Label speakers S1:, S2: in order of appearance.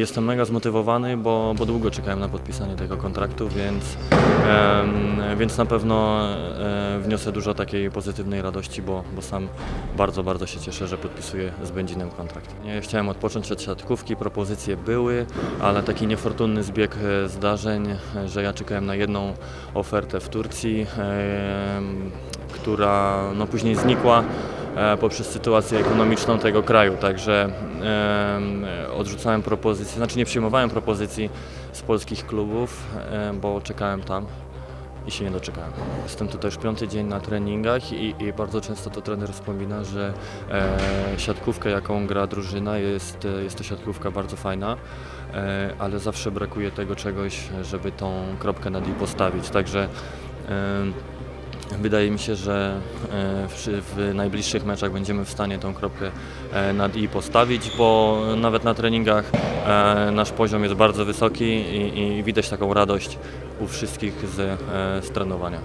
S1: Jestem mega zmotywowany, bo, bo długo czekałem na podpisanie tego kontraktu, więc, em, więc na pewno e, wniosę dużo takiej pozytywnej radości, bo, bo sam bardzo, bardzo się cieszę, że podpisuję z Będzinem kontrakt. Nie chciałem odpocząć od siatkówki, propozycje były, ale taki niefortunny zbieg e, zdarzeń, e, że ja czekałem na jedną ofertę w Turcji, em, która no, później znikła e, poprzez sytuację ekonomiczną tego kraju. Także em, odrzucałem propozycje, znaczy nie przyjmowałem propozycji z polskich klubów, e, bo czekałem tam i się nie doczekałem. Jestem tutaj już piąty dzień na treningach i, i bardzo często to trener wspomina, że e, siatkówka, jaką gra drużyna, jest, e, jest to siatkówka bardzo fajna, e, ale zawsze brakuje tego czegoś, żeby tą kropkę nad i postawić. Także em, Wydaje mi się, że e, w, najbliższych meczach będziemy w stanie tą kropkę e, nad i postawić, bo nawet na treningach e, nasz poziom jest bardzo wysoki i, widać taką radość u wszystkich z, z trenowania.